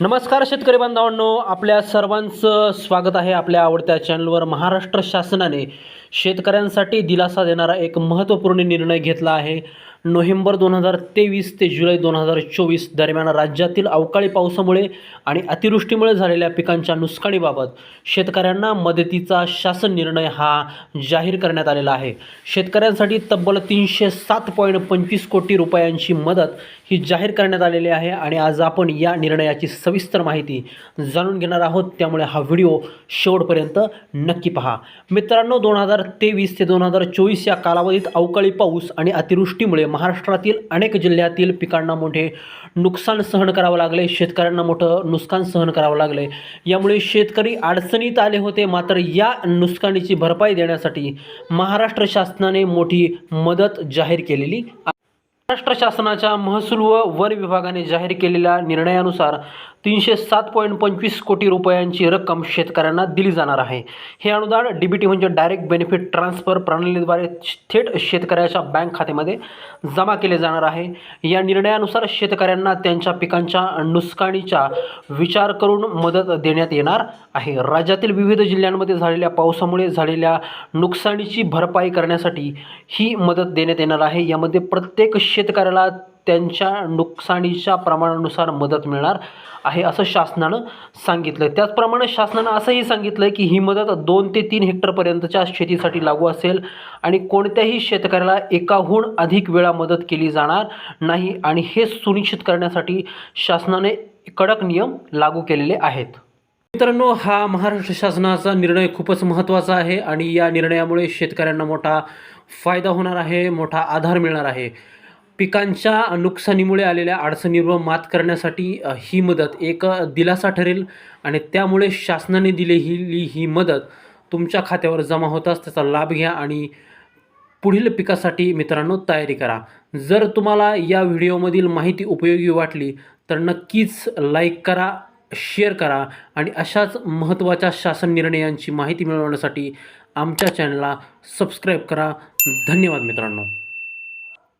नमस्कार शेतकरी बांधवांनो आपल्या सर्वांचं स्वागत आहे आपल्या आवडत्या चॅनलवर महाराष्ट्र शासनाने. शेतकऱ्यांसाठी दिलासा देणारा एक महत्त्वपूर्ण निर्णय घेतला आहे. नोव्हेंबर दोन हजार तेवीस ते जुलै दोन हजार चोवीस दरम्यान राज्यातील अवकाळी पावसामुळे आणि अतिवृष्टीमुळे झालेल्या पिकांच्या नुकसानीबाबत शेतकऱ्यांना मदतीचा शासन निर्णय हा जाहीर करण्यात आलेला आहे. शेतकऱ्यांसाठी तब्बल तीनशे सात पॉईंट पंचवीस कोटी रुपयांची मदत ही जाहीर करण्यात आलेली आहे आणि आज आपण या निर्णयाची सविस्तर माहिती जाणून घेणार आहोत. त्यामुळे हा व्हिडिओ शेवटपर्यंत नक्की पहा. मित्रांनो दोन हजार तेवीस ते दोन हजार चोवीस या कालावधीत अवकाळी पाऊस आणि अतिवृष्टीमुळे महाराष्ट्रातील अनेक जिल्ह्यातील पिकांना मोठे नुकसान सहन करावं लागले शेतकऱ्यांना मोठं नुकसान सहन करावं लागले. यामुळे शेतकरी अडचणीत आले होते. मात्र या नुकसानीची भरपाई देण्यासाठी महाराष्ट्र शासनाने मोठी मदत जाहीर केलेली महाराष्ट्र शासनाच्या महसूल व वन विभागाने जाहीर केलेल्या निर्णयानुसार तीनशे सात पॉईंट पंचवीस कोटी रुपयांची रक्कम शेतकऱ्यांना दिली जाणार आहे. हे अनुदान डी बी टी म्हणजे डायरेक्ट बेनिफिट ट्रान्सफर प्रणालीद्वारे थेट शेतकऱ्याच्या बँक खात्यामध्ये जमा केले जाणार आहे. या निर्णयानुसार शेतकऱ्यांना त्यांच्या पिकांच्या नुकसानीचा विचार करून मदत देण्यात येणार आहे. राज्यातील विविध जिल्ह्यांमध्ये झालेल्या पावसामुळे झालेल्या नुकसानीची भरपाई करण्यासाठी ही मदत देण्यात येणार आहे. यामध्ये प्रत्येक शेतकऱ्याला त्यांच्या नुकसानीच्या प्रमाणानुसार मदत मिळणार आहे असं शासनानं सांगितलं त्याचप्रमाणे शासनानं असंही सांगितलं की ही मदत दोन ते तीन हेक्टरपर्यंतच्या शेतीसाठी लागू असेल आणि कोणत्याही शेतकऱ्याला एकाहून अधिक वेळा मदत केली जाणार नाही आणि हे सुनिश्चित करण्यासाठी शासनाने कडक नियम लागू केलेले आहेत. मित्रांनो हा महाराष्ट्र शासनाचा निर्णय खूपच महत्त्वाचा आहे आणि या निर्णयामुळे शेतकऱ्यांना मोठा फायदा होणार आहे मोठा आधार मिळणार आहे. पिकांच्या नुकसानीमुळे आलेल्या अडचणीवर मात करण्यासाठी ही मदत एक दिलासा ठरेल आणि त्यामुळे शासनाने दिलेली ही मदत तुमच्या खात्यावर जमा होताच त्याचा लाभ घ्या आणि पुढील पिकासाठी मित्रांनो तयारी करा. जर तुम्हाला या व्हिडिओमधील माहिती उपयोगी वाटली तर नक्कीच लाईक करा शेअर करा आणि अशाच महत्त्वाच्या शासन निर्णयांची माहिती मिळवण्यासाठी आमच्या चॅनलला सबस्क्राईब करा. धन्यवाद मित्रांनो.